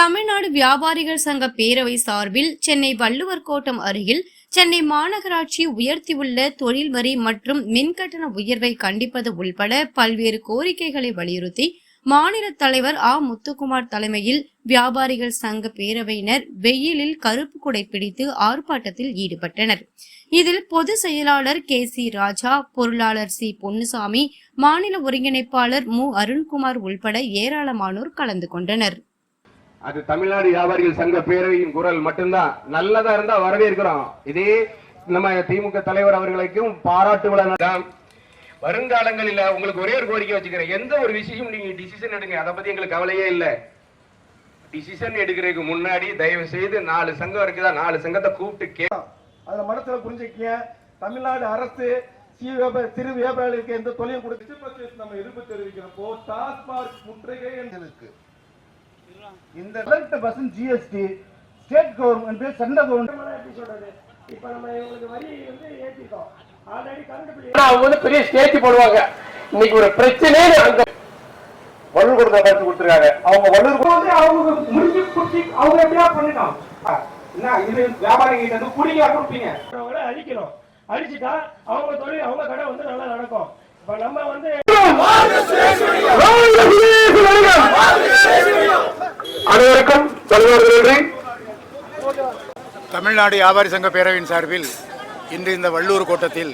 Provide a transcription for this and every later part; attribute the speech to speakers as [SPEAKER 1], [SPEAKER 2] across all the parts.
[SPEAKER 1] தமிழ்நாடு வியாபாரிகள் சங்க பேரவை சார்பில் சென்னை வள்ளுவர் கோட்டம் அருகில் சென்னை மாநகராட்சி உயர்த்தியுள்ள தொழில் வரி மற்றும் மின்கட்டண உயர்வை கண்டிப்பது உள்பட பல்வேறு கோரிக்கைகளை வலியுறுத்தி மாநில தலைவர் ஆ. முத்துக்குமார் தலைமையில் வியாபாரிகள் சங்க பேரவையினர் வெயிலில் கருப்பு குடை பிடித்து ஆர்ப்பாட்டத்தில் ஈடுபட்டனர். இதில் பொதுச் செயலாளர் கே. சி. ராஜா பொருளாளர் சி. பொன்னுசாமி மாநில ஒருங்கிணைப்பாளர் மு. அருண்குமார் உள்பட ஏராளமானோர் கலந்து கொண்டனர்.
[SPEAKER 2] அது தமிழ்நாடு வியாபாரிகள் சங்க பேரவையின் குரல் மட்டும்தான். நல்லதா இருந்தா வரவேற்கிறோம். இதே நம்ம திமுக தலைவர் அவர்களுக்கும் பாராட்டு விழா வருங்காலங்களில் உங்களுக்கு ஒரே ஒரு கோரிக்கை வச்சுக்கிறேன். எந்த ஒரு விஷயம் நீங்க டிசிஷன் எடுங்க. அதை பத்தி எங்களுக்கு கவலையே இல்லை. டிசிஷன் எடுக்கிறதுக்கு முன்னாடி தயவு செய்து நாலு சங்கம் இருக்குதா? நாலு சங்கத்தை கூப்பிட்டு கே
[SPEAKER 3] அதில் மனசுல புரிஞ்சுக்கங்க. தமிழ்நாடு அரசு சிறு வியாபார- சிறு வியாபாரிகளுக்கு எந்த தொழில் கொடுத்து நம்ம எதிர்ப்பு தெரிவிக்கிறப்போ டாஸ்மாக் முற்றுகை இருக்கு இந்த பதினெட்டு percent GST state government central government
[SPEAKER 4] எப்படி சொல்றது? இப்ப நம்ம இவங்களுக்கு வரி வந்து ஏத்திட்டோம். ஆல்ரெடி கரண்ட் பில்
[SPEAKER 2] ஆனா அவங்க வந்து பெரிய ஸ்டேஜ் போடுவாங்க. இன்னைக்கு ஒரு பிரச்சனையே அங்க
[SPEAKER 3] வள்ளூர் கொடுத்த கருத்து கொடுத்துருக்காங்க. அவங்க வள்ளூர்
[SPEAKER 4] இப்போ வந்து அவங்க முடிஞ்சு குட்டி அவங்க எப்படியா பண்ணிட்டோம்?
[SPEAKER 3] என்ன இது வியாபாரிகிட்ட இருந்து குடிங்க கொடுப்பீங்க?
[SPEAKER 4] அவங்கள அழிக்கணும். அழிச்சிட்டா அவங்க தொழில் அவங்க கடை வந்து நல்லா நடக்கும். இப்ப நம்ம வந்து
[SPEAKER 2] அனைவருக்கும் நன்றி.
[SPEAKER 5] தமிழ்நாடு வியாபாரி சங்க பேரவையின் சார்பில் இன்று இந்த வள்ளூர் கோட்டத்தில்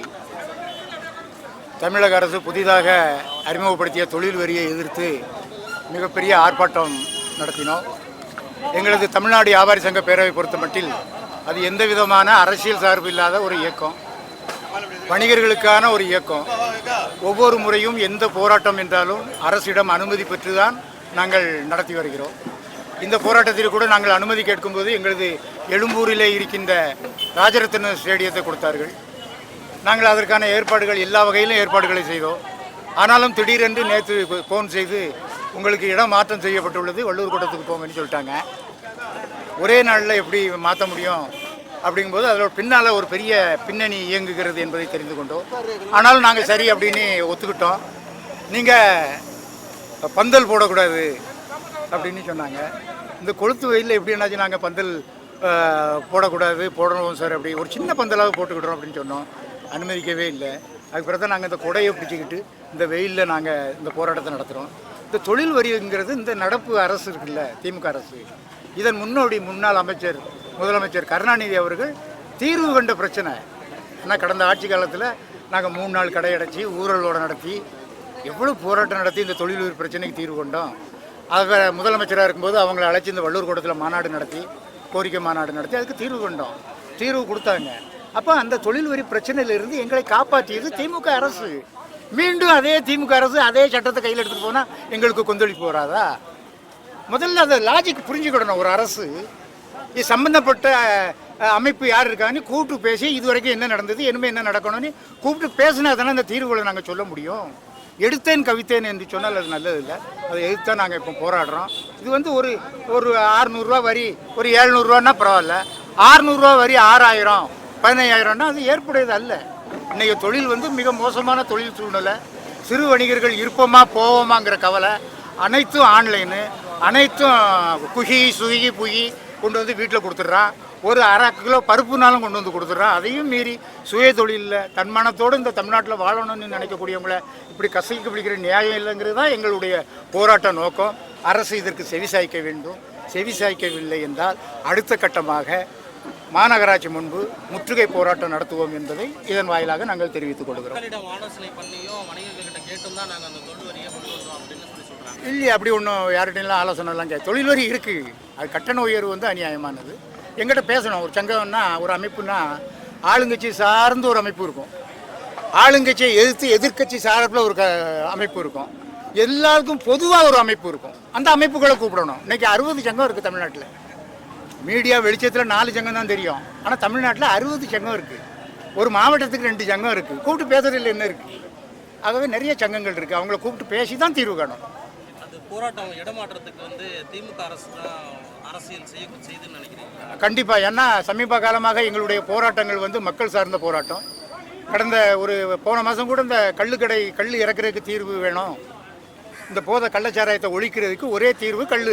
[SPEAKER 5] தமிழக அரசு புதிதாக அறிமுகப்படுத்திய தொழில் வரியை எதிர்த்து மிகப்பெரிய ஆர்ப்பாட்டம் நடத்தினோம். எங்களது தமிழ்நாடு வியாபாரி சங்க பேரவை பொறுத்தமட்டில் அது எந்த விதமான அரசியல் சார்பு இல்லாத ஒரு இயக்கம். வணிகர்களுக்கான ஒரு இயக்கம். ஒவ்வொரு முறையும் எந்த போராட்டம் என்றாலும் அரசிடம் அனுமதி பெற்றுதான் நாங்கள் நடத்தி வருகிறோம். இந்த போராட்டத்தில் கூட நாங்கள் அனுமதி கேட்கும்போது எங்களது எழும்பூரிலே இருக்கின்ற ராஜரத்ன ஸ்டேடியத்தை கொடுத்தார்கள். நாங்கள் அதற்கான ஏற்பாடுகள் எல்லா வகையிலும் ஏற்பாடுகளை செய்தோம். ஆனாலும் திடீரென்று நேற்று ஃபோன் செய்து உங்களுக்கு இடம் மாற்றம் செய்யப்பட்டுள்ளது வள்ளூர் கூட்டத்துக்கு போங்கன்னு சொல்லிட்டாங்க. ஒரே நாளில் எப்படி மாற்ற முடியும் அப்படிங்கும்போது அதோட பின்னால் ஒரு பெரிய பின்னணி இயங்குகிறது என்பதை தெரிந்து கொண்டோம். ஆனாலும் நாங்கள் சரி அப்படின்னு ஒத்துக்கிட்டோம். நீங்கள் பந்தல் போடக்கூடாது. அப்படின்னு சொன்னாங்க. இந்த கொளுத்து வெயிலில் எப்படி என்னாச்சு? நாங்கள் பந்தல் போடக்கூடாது போடணும் சார் அப்படி ஒரு சின்ன பந்தலாக போட்டுக்கிட்டோம் அப்படின்னு சொன்னோம். அனுமதிக்கவே இல்லை. அதுக்கு பிறகு நாங்கள் இந்த கொடையை பிடிச்சிக்கிட்டு இந்த வெயிலில் நாங்கள் இந்த போராட்டத்தை நடத்துகிறோம் இந்த தொழில் வரிங்கிறது இந்த நடப்பு அரசு இருக்குல்ல திமுக அரசு. இதன் முன்னோடி முன்னாள் அமைச்சர் முதலமைச்சர் கருணாநிதி அவர்கள் தீர்வு கண்ட பிரச்சனை. ஆனால் கடந்த ஆட்சி காலத்தில் நாங்கள் மூணு நாள் கடை அடைச்சி ஊழலோடு நடத்தி எவ்வளோ போராட்டம் நடத்தி இந்த தொழில் பிரச்சனைக்கு தீர்வு கொண்டோம். அவர் முதலமைச்சராக இருக்கும்போது அவங்கள அழைச்சி இந்த வள்ளூர் கூட்டத்தில் மாநாடு நடத்தி கோரிக்கை மாநாடு நடத்தி அதுக்கு தீர்வு கொண்டோம். தீர்வு கொடுத்தாங்க. அப்போ அந்த தொழில் வரி பிரச்சனையிலிருந்து எங்களை காப்பாற்றியது திமுக அரசு. மீண்டும் அதே திமுக அரசு அதே சட்டத்தை கையில் எடுத்துகிட்டு போனால் எங்களுக்கு கொந்தளிப்பு வராதா? முதல்ல அதை லாஜிக் புரிஞ்சுக்கிடணும். ஒரு அரசு இது சம்பந்தப்பட்ட அமைப்பு யார் இருக்காங்கன்னு கூப்பிட்டு பேசி இது வரைக்கும் என்ன நடந்தது? இனிமேல் என்ன நடக்கணும்னு கூப்பிட்டு பேசினா தானே அந்த தீர்வுகளை நாங்கள் சொல்ல முடியும். எடுத்தேன் கவித்தேன் என்று சொன்னால் அது நல்லது இல்லை அதை எதிர்த்து தான் நாங்கள் இப்போ போராடுறோம். இது வந்து ஒரு ஒரு ஆறுநூறுரூவா வரி ஒரு ஏழ்நூறுரூவான்னா பரவாயில்ல. ஆறுநூறுரூவா வரி ஆறாயிரம் பதினையாயிரம்னா அது ஏற்புடையது அல்ல. இன்றைக்கி தொழில் வந்து மிக மோசமான தொழில் சூழ்நிலை. சிறு வணிகர்கள் இருப்போமா போவோமாங்கிற கவலை. அனைத்தும் ஆன்லைனு அனைத்தும் குகி சுகி புகி கொண்டு வந்து வீட்டில் கொடுத்துட்றான். ஒரு அரை கிலோ பருப்புனாலும் கொண்டு வந்து கொடுத்துட்றான் அதையும் மீறி சுய தொழிலில் தன்மானத்தோடு இந்த தமிழ்நாட்டில் வாழணும்னு நினைக்கக்கூடியவங்களை இப்படி கசைக்கு பிடிக்கிற நியாயம் இல்லைங்கிறது தான் எங்களுடைய போராட்ட நோக்கம். அரசு இதற்கு செவிசாய்க்க வேண்டும். செவிசாய்க்கவில்லை என்றால் அடுத்த கட்டமாக மாநகராட்சி முன்பு முற்றுகை போராட்டம் நடத்துவோம் என்பதை இதன் வாயிலாக நாங்கள் தெரிவித்துக் கொள்கிறோம். இல்லையே அப்படி ஒன்றும் யார்கிட்டையும் ஆலோசனைலாம் தொழில் வரி இருக்குது அது கட்டண உயர்வு வந்து அநியாயமானது. எங்கிட்ட பேசணும். ஒரு சங்கம்னா ஒரு அமைப்புனா ஆளுங்கட்சி சார்ந்து ஒரு அமைப்பு இருக்கும். ஆளுங்கட்சியை எதிர்த்து எதிர்க்கட்சி சார்பில் ஒரு க அமைப்பு இருக்கும். எல்லாருக்கும் பொதுவாக ஒரு அமைப்பு இருக்கும். அந்த அமைப்புகளை கூப்பிடணும். இன்றைக்கி அறுபது சங்கம் இருக்குது தமிழ்நாட்டில். மீடியா வெளிச்சத்தில் நாலு சங்கம் தான் தெரியும். ஆனால் தமிழ்நாட்டில் அறுபது சங்கம் இருக்குது ஒரு மாவட்டத்துக்கு ரெண்டு சங்கம் இருக்குது கூப்பிட்டு பேசுறதுல என்ன இருக்குது ஆகவே நிறைய சங்கங்கள் இருக்குது அவங்கள கூப்பிட்டு பேசி தான் தீர்வு காணும்.
[SPEAKER 6] போராட்டம் இடமாற்றத்துக்கு வந்து திமுக அரசு தான் அரசியல் செய்ய நினைக்கிறீங்க?
[SPEAKER 5] கண்டிப்பாக ஏன்னா சமீப காலமாக எங்களுடைய போராட்டங்கள் வந்து மக்கள் சார்ந்த போராட்டம். கடந்த ஒரு போன மாதம் கூட இந்த கள்ளுக்கடை கல் இறக்குறதுக்கு தீர்வு வேணும். இந்த போதை கள்ளச்சாராயத்தை ஒழிக்கிறதுக்கு ஒரே தீர்வு கல்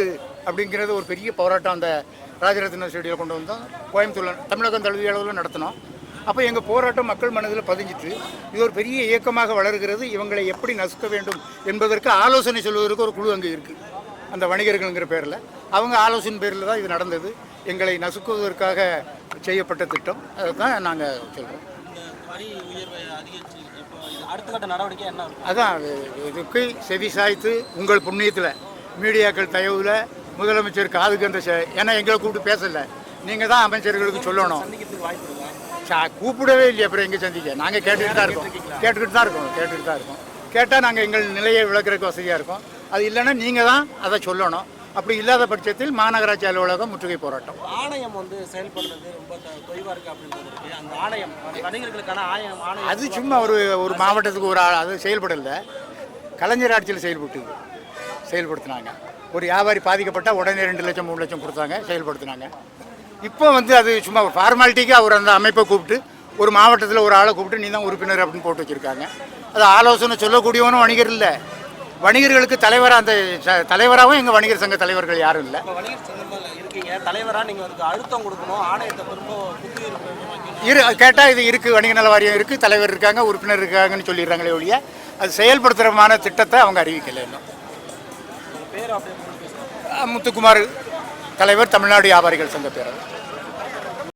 [SPEAKER 5] அப்படிங்கிறது ஒரு பெரிய போராட்டம் அந்த ராஜரத்ன ஸ்டேடியில் கொண்டு வந்தோம். கோயம்புத்தூரில் தமிழகம் தழுவிய அளவில் நடத்தினோம். அப்போ எங்கள் போராட்டம் மக்கள் மனதில் பதிஞ்சிட்டு இது ஒரு பெரிய இயக்கமாக வளர்கிறது. இவங்களை எப்படி நசுக்க வேண்டும் என்பதற்கு ஆலோசனை சொல்வதற்கு ஒரு குழு அங்கே இருக்குது அந்த வணிகர்கள்ங்கிற பேரில். அவங்க ஆலோசனை பேரில் தான் இது நடந்தது. எங்களை நசுக்குவதற்காக செய்யப்பட்ட திட்டம். அதை தான் நாங்கள் சொல்கிறோம் அதான் அது இதுக்கு செவி சாய்த்து உங்கள் புண்ணியத்தில் மீடியாக்கள் தயவுல முதலமைச்சர் காதுக்கு அந்த ஏன்னா எங்களை கூப்பிட்டு பேசல. நீங்கள் தான் அமைச்சர்களுக்கு சொல்லணும். கூப்பிடவே இல்லையே அப்புறம் எங்கே சந்திக்க? நாங்கள் கேட்டுக்கிட்டு தான் இருக்கோம். கேட்டுக்கிட்டு தான் இருக்கோம் கேட்டுக்கிட்டு தான் இருக்கோம். கேட்டால் நாங்கள் எங்கள் நிலையை விளக்குறதுக்கு வசதியாக இருக்கும். அது இல்லைன்னா நீங்கள் தான் அதை சொல்லணும். அப்படி இல்லாத பட்சத்தில் மாநகராட்சி அலுவலகம் முற்றுகை போராட்டம்.
[SPEAKER 6] ஆணையம் வந்து செயல்படுறது ரொம்ப த- தொய்வா இருக்கு அப்படின்றது அந்த ஆணையம் அந்த வணிகர்களுக்கான ஆணையம் ஆணையம்
[SPEAKER 5] அது சும்மா ஒரு ஒரு மாவட்டத்துக்கு ஒரு ஆள் அது செயல்படலை. கலைஞர் ஆட்சியில் செயல்பட்டுது செயல்படுத்தினாங்க. ஒரு வியாபாரி பாதிக்கப்பட்டால் உடனே ரெண்டு லட்சம் மூணு லட்சம் கொடுத்தாங்க செயல்படுத்தினாங்க. இப்போ வந்து அது சும்மா ஒரு ஃபார்மாலிட்டிக்கு அவர் அந்த அமைப்பை கூப்பிட்டு ஒரு மாவட்டத்தில் ஒரு ஆளை கூப்பிட்டு நீ தான் உறுப்பினர் அப்படின்னு போட்டு வச்சுருக்காங்க. அது ஆலோசனை சொல்லக்கூடியவனும் வணிகர் இல்லை. வணிகர்களுக்கு தலைவராக அந்த தலைவராகவும் எங்கள் வணிகர் சங்க தலைவர்கள் யாரும் இல்லை.
[SPEAKER 6] இருக்கீங்க. அழுத்தம் கொடுக்கணும். ஆணையத்தை
[SPEAKER 5] இரு கேட்டால் இது இருக்குது வணிக நல வாரியம் இருக்குது தலைவர் இருக்காங்க உறுப்பினர் இருக்காங்கன்னு சொல்லிடுறாங்களே ஒழிய அது செயல்படுத்துகிறமான திட்டத்தை அவங்க அறிவிக்கலை இன்னும். முத்துக்குமார் தலைவர் தமிழ்நாடு வியாபாரிகள் சங்க பேரவை.